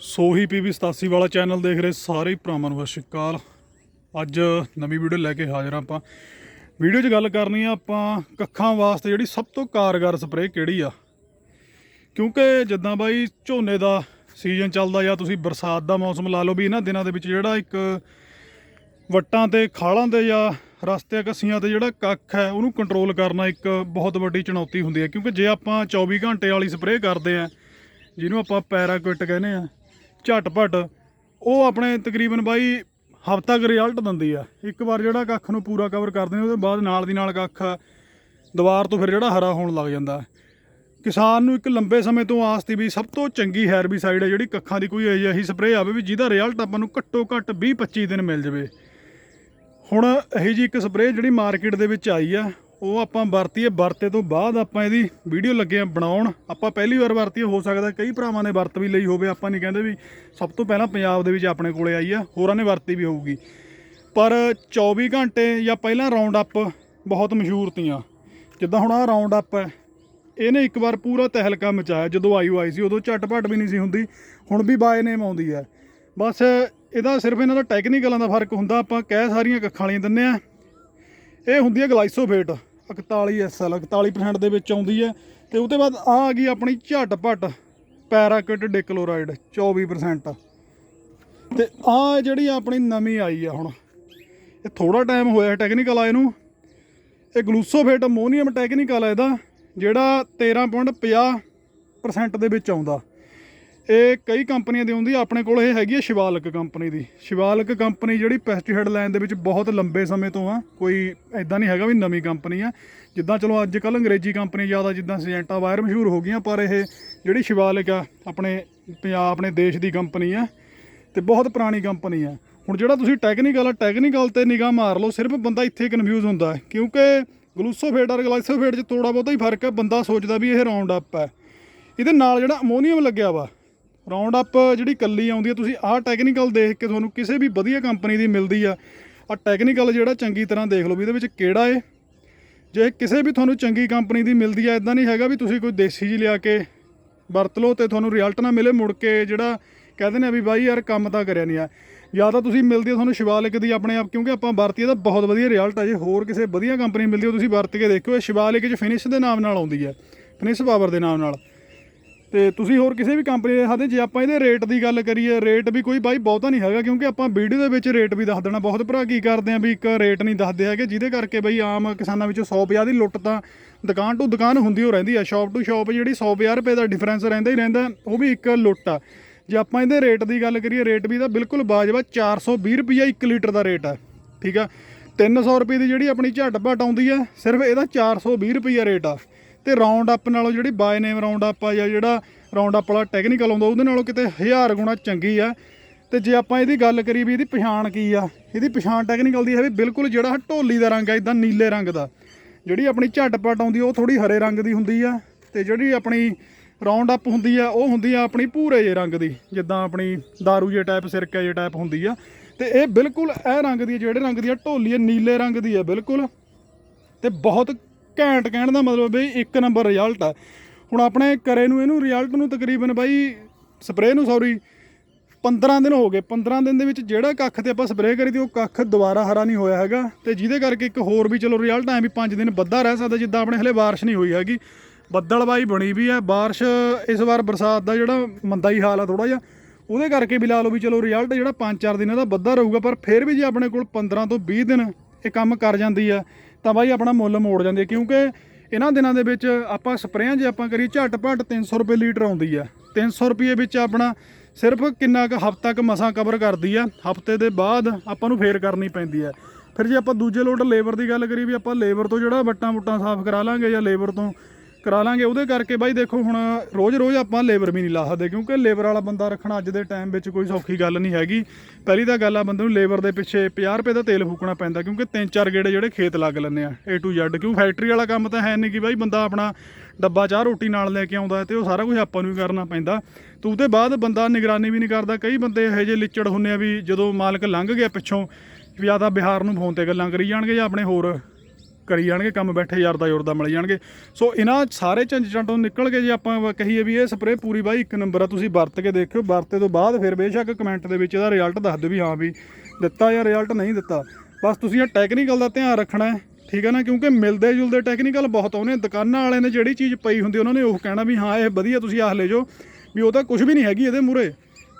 ਸੋਹੀ PV 87 ਵਾਲਾ channel ਦੇਖ ਰਹੇ ਸਾਰੇ ਭਰਾਵਾਂ ਨੂੰ ਸਤਿ ਸ਼੍ਰੀ ਅਕਾਲ। ਅੱਜ ਨਵੀਂ ਵੀਡੀਓ ਲੈ ਕੇ ਹਾਜ਼ਰ ਹਾਂ ਆਪਾਂ। ਵੀਡੀਓ 'ਚ ਗੱਲ ਕਰਨੀ ਆ ਆਪਾਂ ਕੱਖਾਂ ਵਾਸਤੇ ਜਿਹੜੀ ਸਭ ਤੋਂ ਕਾਰਗਰ ਸਪਰੇਅ ਕਿਹੜੀ ਆ? ਕਿਉਂਕਿ ਜਿੱਦਾਂ ਬਾਈ ਝੋਨੇ ਦਾ ਸੀਜ਼ਨ ਚੱਲਦਾ ਜਾਂ ਤੁਸੀਂ ਬਰਸਾਤ ਦਾ ਮੌਸਮ ਲਾ ਲਓ ਵੀ ਇਹਨਾਂ ਦਿਨਾਂ ਦੇ ਵਿੱਚ ਜਿਹੜਾ ਇੱਕ ਵੱਟਾਂ ਤੇ, ਖਾਲਾਂ ਤੇ ਜਾਂ ਰਸਤੇ ਕੱਸੀਆਂ ਤੇ ਜਿਹੜਾ ਕੱਖ ਹੈ, ਉਹਨੂੰ ਕੰਟਰੋਲ ਕਰਨਾ ਇੱਕ ਬਹੁਤ ਵੱਡੀ ਚੁਣੌਤੀ ਹੁੰਦੀ ਹੈ। ਕਿਉਂਕਿ ਜੇ ਆਪਾਂ 24 ਘੰਟੇ ਵਾਲੀ ਸਪਰੇਅ ਕਰਦੇ ਆ, ਜਿਹਨੂੰ ਆਪਾਂ ਪੈਰਾਕੁਇਟ ਕਹਿੰਦੇ ਆ ਝਟਪਟ ਉਹ ਆਪਣੇ ਤਕਰੀਬਨ ਬਾਈ ਹਫ਼ਤਾ ਕੁ ਰਿਜ਼ਲਟ ਦਿੰਦੀ ਆ। ਇੱਕ ਵਾਰ ਜਿਹੜਾ ਕੱਖ ਨੂੰ ਪੂਰਾ ਕਵਰ ਕਰਦੇ ਨੇ ਉਹਦੇ ਬਾਅਦ ਨਾਲ ਦੀ ਨਾਲ ਕੱਖ ਦੀਵਾਰ ਤੋਂ ਫਿਰ ਜਿਹੜਾ ਹਰਾ ਹੋਣ ਲੱਗ ਜਾਂਦਾ। ਕਿਸਾਨ ਨੂੰ ਇੱਕ ਲੰਬੇ ਸਮੇਂ ਤੋਂ ਆਸ ਤੀ ਵੀ ਸਭ ਤੋਂ ਚੰਗੀ ਹੈਰਬੀਸਾਈਡ ਹੈ ਜਿਹੜੀ ਕੱਖਾਂ ਦੀ ਕੋਈ ਅਜਿਹੀ ਸਪਰੇਅ ਆਵੇ ਵੀ ਜਿਹਦਾ ਰਿਜ਼ਲਟ ਆਪਾਂ ਨੂੰ ਘੱਟੋ ਘੱਟ 20 25 ਦਿਨ ਮਿਲ ਜਾਵੇ। ਹੁਣ ਇਹੀ ਜੀ ਇੱਕ ਸਪਰੇਅ ਜਿਹੜੀ ਮਾਰਕੀਟ ਦੇ ਵਿੱਚ ਆਈ ਆ ਉਹ ਆਪਾਂ ਵਰਤੀਏ, ਵਰਤੇ ਤੋਂ ਬਾਅਦ ਆਪਾਂ ਇਹਦੀ ਵੀਡੀਓ ਲੱਗੇ ਆ ਬਣਾਉਣ। ਆਪਾਂ ਪਹਿਲੀ ਵਾਰ ਵਰਤੀਏ, ਹੋ ਸਕਦਾ ਕਈ ਭਰਾਵਾਂ ਨੇ ਵਰਤ ਵੀ ਲਈ ਹੋਵੇ। ਆਪਾਂ ਨਹੀਂ ਕਹਿੰਦੇ ਵੀ ਸਭ ਤੋਂ ਪਹਿਲਾਂ ਪੰਜਾਬ ਦੇ ਵਿੱਚ ਆਪਣੇ ਕੋਲੇ ਆਈ ਆ, ਹੋਰਾਂ ਨੇ ਵਰਤੀ ਵੀ ਹੋਊਗੀ। ਪਰ 24 ਘੰਟੇ ਜਾਂ ਪਹਿਲਾਂ ਰਾਉਂਡ ਅਪ ਬਹੁਤ ਮਸ਼ਹੂਰ ਤੀਆਂ। ਜਿੱਦਾਂ ਹੁਣ ਆਹ ਰਾਉਂਡ ਅਪ ਹੈ, ਇਹਨੇ ਇੱਕ ਵਾਰ ਪੂਰਾ ਤਹਿਲਕਾ ਮਚਾਇਆ। ਜਦੋਂ ਆਈ ਆਈ ਸੀ, ਉਦੋਂ ਝਟਪਟ ਵੀ ਨਹੀਂ ਸੀ ਹੁੰਦੀ, ਹੁਣ ਵੀ ਬਾਏ ਨੇਮ ਆਉਂਦੀ ਹੈ। ਬਸ ਇਹਦਾ ਸਿਰਫ ਇਹਨਾਂ ਦਾ ਟੈਕਨੀਕਲਾਂ ਦਾ ਫ਼ਰਕ ਹੁੰਦਾ। ਆਪਾਂ ਕਹਿ ਸਾਰੀਆਂ ਕੱਖਾਂ ਵਾਲੀਆਂ ਦਿੰਨੇ ਆ। ਇਹ ਹੁੰਦੀ ਹੈ ਗਲਾਈਸੋਫੇਟ। 41 ਐਸਐਲ 41% ਦੇ ਵਿੱਚ ਆਉਂਦੀ ਹੈ। ਤੇ ਉਹਦੇ ਬਾਅਦ ਆ ਆ ਗਈ ਆਪਣੀ ਝਟਪਟ ਪੈਰਾਕਿਟ ਡਿਕਲੋਰਾਈਡ 24% ਤੇ ਆ ਜਿਹੜੀ ਆਪਣੀ ਨਵੀਂ ਆਈ ਆ ਹੁਣ, ਇਹ ਥੋੜਾ ਟਾਈਮ ਹੋਇਆ ਟੈਕਨੀਕਲ ਆਏ ਨੂੰ। ਇਹ ਗਲੂਸੋਫੇਟ ਅਮੋਨੀਅਮ ਟੈਕਨੀਕਲ ਆ ਇਹਦਾ, ਜਿਹੜਾ 13.50% ਦੇ ਵਿੱਚ ਆਉਂਦਾ। ਇਹ ਕਈ ਕੰਪਨੀਆਂ ਦੀ ਹੁੰਦੀ ਆਪਣੇ ਕੋਲ ਇਹ ਹੈਗੀ ਹੈ ਸ਼ਿਵਾਲਕ ਕੰਪਨੀ ਦੀ। ਸ਼ਿਵਾਲਕ ਕੰਪਨੀ ਜਿਹੜੀ ਪੈਸਟੀਸਾਈਡ ਲਾਈਨ ਦੇ ਵਿੱਚ ਬਹੁਤ ਲੰਬੇ ਸਮੇਂ ਤੋਂ ਆ, ਕੋਈ ਐਦਾਂ ਨਹੀਂ ਹੈਗਾ ਵੀ ਨਵੀਂ ਕੰਪਨੀ ਆ। ਜਿੱਦਾਂ ਚਲੋ ਅੱਜ ਕੱਲ ਅੰਗਰੇਜ਼ੀ ਕੰਪਨੀ ਜ਼ਿਆਦਾ ਜਿੱਦਾਂ ਸਿਜੈਂਟਾ ਵਾਇਰ ਮਸ਼ਹੂਰ ਹੋ ਗਈਆਂ, ਪਰ ਇਹ ਜਿਹੜੀ ਸ਼ਿਵਾਲਕ ਆ, ਆਪਣੇ ਪੰਜਾਬ, ਆਪਣੇ ਦੇਸ਼ ਦੀ ਕੰਪਨੀ ਆ, ਤੇ ਬਹੁਤ ਪੁਰਾਣੀ ਕੰਪਨੀ ਆ। ਹੁਣ ਜਿਹੜਾ ਤੁਸੀਂ ਟੈਕਨੀਕਲ ਆ ਟੈਕਨੀਕਲ ਤੇ ਨਿਗਾਹ ਮਾਰ ਲਓ, ਸਿਰਫ ਬੰਦਾ ਇੱਥੇ ਕਨਫਿਊਜ਼ ਹੁੰਦਾ ਕਿਉਂਕਿ ਗਲੂਸੋਫੇਟ ਔਰ ਗਲਾਈਸੋਫੇਟ 'ਚ ਥੋੜਾ ਬਹੁਤਾ ਹੀ ਫ਼ਰਕ ਹੈ, ਬੰਦਾ ਸੋਚਦਾ ਵੀ ਇਹ ਰਾਉਂਡ ਅਪ ਹੈ। ਇਹਦੇ ਨਾਲ ਜਿਹੜਾ ਅਮੋਨੀਅਮ ਲੱਗਿਆ ਵਾ ਰਾਉਂਡ ਅਪ ਜਿਹੜੀ ਕੱਲੀ ਆਉਂਦੀ ਹੈ, ਤੁਸੀਂ ਆਹ ਟੈਕਨੀਕਲ ਦੇਖ ਕੇ ਤੁਹਾਨੂੰ ਕਿਸੇ ਵੀ ਵਧੀਆ ਕੰਪਨੀ ਦੀ ਮਿਲਦੀ ਆ। ਆ ਟੈਕਨੀਕਲ ਜਿਹੜਾ ਚੰਗੀ ਤਰ੍ਹਾਂ ਦੇਖ ਲਓ ਵੀ ਇਹਦੇ ਵਿੱਚ ਕਿਹੜਾ ਏ। ਜੇ ਕਿਸੇ ਵੀ ਤੁਹਾਨੂੰ ਚੰਗੀ ਕੰਪਨੀ ਦੀ ਮਿਲਦੀ ਆ ਇਦਾਂ ਨਹੀਂ ਹੈਗਾ ਵੀ ਤੁਸੀਂ ਕੋਈ ਦੇਸੀ ਜੀ ਲਿਆ ਕੇ ਵਰਤ ਲਓ ਤੇ ਤੁਹਾਨੂੰ ਰਿਜ਼ਲਟ ਨਾ ਮਿਲੇ ਮੁੜ ਕੇ ਜਿਹੜਾ ਕਹਿੰਦੇ ਨੇ ਵੀ ਬਾਈ ਯਾਰ ਕੰਮ ਤਾਂ ਕਰਿਆ ਨਹੀਂ ਆ। ਜਾਂ ਤਾਂ ਤੁਸੀਂ ਮਿਲਦੀ ਆ ਤੁਹਾਨੂੰ ਸ਼ਿਵਾਲਿਕ ਦੀ ਆਪਣੇ ਆਪ, ਕਿਉਂਕਿ ਆਪਾਂ ਵਰਤੀ ਤਾਂ ਬਹੁਤ ਵਧੀਆ ਰਿਜ਼ਲਟ ਆ ਜੇ ਹੋਰ ਕਿਸੇ ਵਧੀਆ ਕੰਪਨੀ ਮਿਲਦੀ ਆ ਤੁਸੀਂ ਵਰਤ ਕੇ ਦੇਖਿਓ, ਇਹ ਸ਼ਿਵਾਲਿਕ ਚ ਫਿਨਿਸ਼ ਦੇ ਨਾਮ ਨਾਲ ਆਉਂਦੀ ਹੈ ਫਿਨਿਸ਼ ਪਾਵਰ ਦੇ ਨਾਮ ਨਾਲ। ਤੇ ਤੁਸੀਂ ਹੋਰ ਕਿਸੇ ਵੀ ਕੰਪਨੀ ਦੇ ਖਾਦੇ ਜੇ ਆਪਾਂ ਇਹਦੇ ਰੇਟ ਦੀ ਗੱਲ ਕਰੀਏ ਰੇਟ ਵੀ ਕੋਈ ਬਾਈ ਬਹੁਤਾ ਨਹੀਂ ਹੈਗਾ, ਕਿਉਂਕਿ ਆਪਾਂ ਵੀਡੀਓ ਦੇ ਵਿੱਚ ਰੇਟ ਵੀ ਦੱਸ ਦੇਣਾ ਬਹੁਤ ਭਰਾ, ਕੀ ਕਰਦੇ ਆ ਵੀ ਇੱਕ ਰੇਟ ਨਹੀਂ ਦੱਸਦੇ ਹੈਗੇ, ਜਿਹਦੇ ਕਰਕੇ ਬਈ ਆਮ ਕਿਸਾਨਾਂ ਵਿੱਚੋਂ 150 ਦੀ ਲੁੱਟ ਤਾਂ ਦੁਕਾਨ ਟੂ ਦੁਕਾਨ ਹੁੰਦੀ ਹੋ ਰਹਿੰਦੀ ਆ ਸ਼ਾਪ ਟੂ ਸ਼ਾਪ ਜਿਹੜੀ 150 ਰੁਪਏ ਦਾ ਡਿਫਰੈਂਸ ਰਹਿੰਦਾ ਹੀ ਰਹਿੰਦਾ, ਉਹ ਵੀ ਇੱਕ ਲੁੱਟ ਆ। ਜੇ ਆਪਾਂ ਇਹਦੇ ਰੇਟ ਦੀ ਗੱਲ ਕਰੀਏ ਰੇਟ ਵੀ ਤਾਂ ਬਿਲਕੁਲ ਬਾਜਵਾ 420 ਰੁਪਏ 1 ਲੀਟਰ ਦਾ ਰੇਟ ਆ, ਠੀਕ ਆ? 300 ਰੁਪਏ ਦੀ ਜਿਹੜੀ ਆਪਣੀ ਝਟਪਟ ਆਉਂਦੀ ਆ, ਸਿਰਫ ਇਹਦਾ 420 ਰੁਪਏ ਰੇਟ ਆ। ਤੇ ਰਾਉਂਡ ਅਪ ਨਾਲੋਂ ਜਿਹੜੀ ਬਾਏ ਨੇਮ ਰਾਉਂਡ ਅਪ ਆ ਜਾਂ ਜਿਹੜਾ ਰਾਉਂਡ ਅਪ ਵਾਲਾ ਟੈਕਨੀਕਲ ਆਉਂਦਾ, ਉਹਦੇ ਨਾਲੋਂ ਕਿਤੇ ਹਜ਼ਾਰ ਗੁਣਾ ਚੰਗੀ ਆ। ਤੇ ਜੇ ਆਪਾਂ ਇਹਦੀ ਗੱਲ ਕਰੀਏ ਵੀ ਇਹਦੀ ਪਛਾਣ ਕੀ ਆ, ਇਹਦੀ ਪਛਾਣ ਟੈਕਨੀਕਲ ਦੀ ਹੈ ਵੀ ਬਿਲਕੁਲ ਜਿਹੜਾ ਢੋਲੀ ਦਾ ਰੰਗ ਆ ਇਦਾਂ ਨੀਲੇ ਰੰਗ ਦਾ। ਜਿਹੜੀ ਆਪਣੀ ਝਟਪਟ ਆਉਂਦੀ ਉਹ ਥੋੜੀ ਹਰੇ ਰੰਗ ਦੀ ਹੁੰਦੀ ਆ, ਤੇ ਜਿਹੜੀ ਆਪਣੀ ਰਾਉਂਡ ਅਪ ਹੁੰਦੀ ਆ, ਉਹ ਹੁੰਦੀ ਆ ਆਪਣੀ ਭੂਰੇ ਜੇ ਰੰਗ ਦੀ, ਜਿੱਦਾਂ ਆਪਣੀ दारू ਜੇ ਟਾਈਪ ਸਿਰਕੇ ਜੇ ਟਾਈਪ ਹੁੰਦੀ ਆ। ਤੇ ਇਹ ਬਿਲਕੁਲ ਇਹ ਰੰਗ ਦੀ ਜਿਹੜੇ ਰੰਗ ਦੀ ਆ, ਢੋਲੀ ਆ, ਨੀਲੇ ਰੰਗ ਦੀ ਆ, ਬਿਲਕੁਲ। ਤੇ ਬਹੁਤ ਘੈਂਟ ਕਹਿਣ ਦਾ ਮਤਲਬ ਬਈ ਇੱਕ ਨੰਬਰ ਰਿਜ਼ਲਟ ਆ। ਹੁਣ ਆਪਣੇ ਕਰੇ ਨੂੰ ਇਹਨੂੰ ਰਿਜ਼ਲਟ ਨੂੰ ਤਕਰੀਬਨ ਬਾਈ ਸਪਰੇਅ ਨੂੰ ਸੌਰੀ 15 ਦਿਨ ਹੋ ਗਏ। 15 ਦਿਨ ਦੇ ਵਿੱਚ ਜਿਹੜਾ ਕੱਖ ਤੇ ਆਪਾਂ ਸਪਰੇਅ ਕਰੀ ਤੀ ਉਹ ਕੱਖ ਦੁਬਾਰਾ ਹਰਾ ਨਹੀਂ ਹੋਇਆ ਹੈਗਾ। ਤੇ ਜਿਹਦੇ ਕਰਕੇ ਇੱਕ ਹੋਰ ਵੀ ਚਲੋ ਰਿਜ਼ਲਟ ਐ ਵੀ 5 ਦਿਨ ਬੱਧਾ ਰਹਿ ਸਕਦਾ ਜਿੱਦਾਂ ਆਪਣੇ ਹਲੇ ਬਾਰਿਸ਼ ਨਹੀਂ ਹੋਈ ਹੈਗੀ। ਬੱਦਲਬਾਈ ਬਣੀ ਵੀ ਹੈ ਬਾਰਿਸ਼ ਇਸ ਵਾਰ ਬਰਸਾਤ ਦਾ ਜਿਹੜਾ ਮੰਦਾ ਹੀ ਹਾਲ ਆ ਥੋੜਾ ਜਿਹਾ। ਉਹਦੇ ਕਰਕੇ ਵੀ ਲਾ ਲਓ ਵੀ ਚਲੋ ਰਿਜ਼ਲਟ ਜਿਹੜਾ 5-4 ਦਿਨਾਂ ਦਾ ਬੱਧਾ ਰਹੂਗਾ। ਪਰ ਫਿਰ ਵੀ ਜੇ ਆਪਣੇ ਕੋਲ 15 ਤੋਂ 20 ਦਿਨ ਇਹ ਕੰਮ ਕਰ ਜਾਂਦੀ ਆ, ਤਾਂ ਬਾਈ ਆਪਣਾ ਮੁੱਲ ਮੋੜ ਜਾਂਦੀ ਹੈ ਕਿਉਂਕਿ ਇਹਨਾਂ ਦਿਨਾਂ ਦੇ ਵਿੱਚ ਆਪਾਂ ਸਪਰੇਆਂ ਜੇ ਆਪਾਂ ਕਰੀਏ, ਝਟਪਟ 300 ਰੁਪਏ ਲੀਟਰ ਆਉਂਦੀ ਆ। 300 ਰੁਪਏ ਵਿੱਚ ਆਪਣਾ ਸਿਰਫ ਕਿੰਨਾ ਕੁ ਹਫ਼ਤਾ ਕੁ ਮਸਾਂ ਕਵਰ ਕਰਦੀ ਆ, ਹਫ਼ਤੇ ਦੇ ਬਾਅਦ ਆਪਾਂ ਨੂੰ ਫੇਰ ਕਰਨੀ ਪੈਂਦੀ ਆ। ਫਿਰ ਜੇ ਆਪਾਂ ਦੂਜੇ ਲੋਟ ਲੇਬਰ ਦੀ ਗੱਲ ਕਰੀਏ ਵੀ ਆਪਾਂ ਲੇਬਰ ਤੋਂ ਜਿਹੜਾ ਵੱਟਾਂ ਵੁੱਟਾਂ ਸਾਫ਼ ਕਰਾ ਲਾਂਗੇ ਜਾਂ ਲੇਬਰ ਤੋਂ ਕਰਾ ਲਾਂਗੇ। ਉਹਦੇ ਕਰਕੇ ਬਾਈ ਦੇਖੋ ਹੁਣ ਰੋਜ਼-ਰੋਜ਼ ਆਪਾਂ ਲੇਬਰ ਵੀ ਨਹੀਂ ਲਾ ਸਕਦੇ, ਕਿਉਂਕਿ ਲੇਬਰ ਵਾਲਾ ਬੰਦਾ ਰੱਖਣਾ ਅੱਜ ਦੇ ਟਾਈਮ ਵਿੱਚ ਕੋਈ ਸੌਖੀ ਗੱਲ ਨਹੀਂ ਹੈਗੀ। ਪਹਿਲੀ ਤਾਂ ਗੱਲ ਆ ਬੰਦੇ ਨੂੰ ਲੇਬਰ ਦੇ ਪਿੱਛੇ 50 ਰੁਪਏ ਦਾ ਤੇਲ ਫੂਕਣਾ ਪੈਂਦਾ, ਕਿਉਂਕਿ ਤਿੰਨ ਚਾਰ ਗੇੜੇ ਜਿਹੜੇ ਖੇਤ ਲੱਗ ਲੈਂਦੇ ਆ, A to Z, ਕਿਉਂ ਫੈਕਟਰੀ ਵਾਲਾ ਕੰਮ ਤਾਂ ਹੈ ਨਹੀਂ ਕਿ ਬਾਈ ਬੰਦਾ ਆਪਣਾ ਡੱਬਾ ਚਾਹ ਰੋਟੀ ਨਾਲ ਲੈ ਕੇ ਆਉਂਦਾ ਤੇ ਉਹ ਸਾਰਾ ਕੁਝ ਆਪਾਂ ਨੂੰ ਹੀ ਕਰਨਾ ਪੈਂਦਾ। ਤੇ ਉਹਦੇ ਬਾਅਦ ਬੰਦਾ ਨਿਗਰਾਨੀ ਵੀ ਨਹੀਂ ਕਰਦਾ। ਕਈ ਬੰਦੇ ਇਹੋ ਜਿਹੇ ਲਿਚੜ ਹੁੰਦੇ ਆ ਵੀ ਜਦੋਂ ਮਾਲਕ ਲੰਘ ਗਿਆ ਪਿੱਛੋਂ, ਵੀ ਜਾਂ ਤਾਂ ਬਿਹਾਰ ਨੂੰ ਫੋਨ ਤੇ ਗੱਲਾਂ ਕਰੀ ਜਾਣਗੇ ਜਾਂ ਆਪਣੇ ਹੋਰ ਕਰੀ ਜਾਣਗੇ, ਕੰਮ ਬੈਠੇ ਯਾਰ ਦਾ ਯੋਰ ਦਾ ਮਿਲ ਜਾਣਗੇ। ਸੋ ਇਹਨਾਂ ਸਾਰੇ ਝੰਜਟਾਂ ਤੋਂ ਨਿਕਲ ਕੇ ਜੇ ਆਪਾਂ ਕਹੀਏ ਵੀ ਇਹ ਸਪਰੇਅ ਪੂਰੀ ਬਾਈ ਇੱਕ ਨੰਬਰ ਆ, ਤੁਸੀਂ ਵਰਤ ਕੇ ਦੇਖਿਓ। ਵਰਤੇ ਤੋਂ ਬਾਅਦ ਫਿਰ ਬੇਸ਼ੱਕ ਕਮੈਂਟ ਦੇ ਵਿੱਚ ਇਹਦਾ ਰਿਜ਼ਲਟ ਦੱਸ ਦਿਓ ਵੀ ਹਾਂ ਵੀ ਦਿੱਤਾ ਜਾਂ ਰਿਜ਼ਲਟ ਨਹੀਂ ਦਿੱਤਾ। ਬਸ ਤੁਸੀਂ ਇਹ ਟੈਕਨੀਕਲ ਦਾ ਧਿਆਨ ਰੱਖਣਾ ਹੈ, ਠੀਕ ਹੈ ਨਾ? ਕਿਉਂਕਿ ਮਿਲਦੇ ਜੁਲਦੇ ਟੈਕਨੀਕਲ ਬਹੁਤ ਆਉਂਦੇ ਆ। ਦੁਕਾਨਾਂ ਵਾਲਿਆਂ ਨੇ ਜਿਹੜੀ ਚੀਜ਼ ਪਈ ਹੁੰਦੀ, ਉਹਨਾਂ ਨੇ ਉਹ ਕਹਿਣਾ ਵੀ ਹਾਂ, ਇਹ ਵਧੀਆ, ਤੁਸੀਂ ਆਹ ਲੈ ਜਾਓ। ਵੀ ਉਹ ਤਾਂ ਕੁਝ ਵੀ ਨਹੀਂ ਹੈਗੀ ਇਹਦੇ ਮੂਰੇ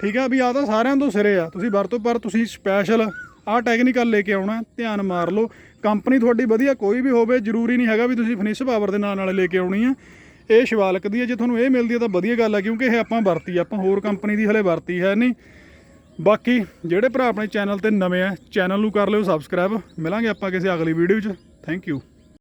ਠੀਕ ਆ ਵੀ ਆ ਤਾਂ ਸਾਰਿਆਂ ਤੋਂ ਸਿਰੇ ਆ। ਤੁਸੀਂ ਵਰਤੋਂ ਪਰ ਤੁਸੀਂ ਸਪੈਸ਼ਲ ਆਹ ਟੈਕਨੀਕਲ ਲੈ ਕੇ ਆਉਣਾ, ਧਿਆਨ ਮਾਰ ਲਓ। ਕੰਪਨੀ ਤੁਹਾਡੀ ਵਧੀਆ, ਕੋਈ ਵੀ ਹੋਵੇ, ਜ਼ਰੂਰੀ ਨਹੀਂ ਹੈਗਾ ਵੀ ਤੁਸੀਂ ਫਿਨਿਸ਼ ਪਾਵਰ ਦੇ ਨਾਂ ਨਾਲ ਲੈ ਕੇ ਆਉਣੀ ਆ। ਇਹ ਸ਼ਿਵਾਲਕ ਦੀ ਹੈ ਜੇ ਤੁਹਾਨੂੰ ਇਹ ਮਿਲਦੀ ਹੈ ਤਾਂ ਵਧੀਆ ਗੱਲ ਹੈ ਕਿਉਂਕਿ ਇਹ ਆਪਾਂ ਵਰਤੀ ਆਪਾਂ ਹੋਰ ਕੰਪਨੀ ਦੀ ਹਲੇ ਵਰਤੀ ਹੈ ਨਹੀਂ। ਬਾਕੀ ਜਿਹੜੇ ਭਰਾ ਆਪਣੇ ਚੈਨਲ ਤੇ ਨਵੇਂ ਆ, ਚੈਨਲ ਨੂੰ ਕਰ ਲਿਓ ਸਬਸਕ੍ਰਾਈਬ। ਮਿਲਾਂਗੇ ਆਪਾਂ ਕਿਸੇ ਅਗਲੀ ਵੀਡੀਓ 'ਚ। Thank you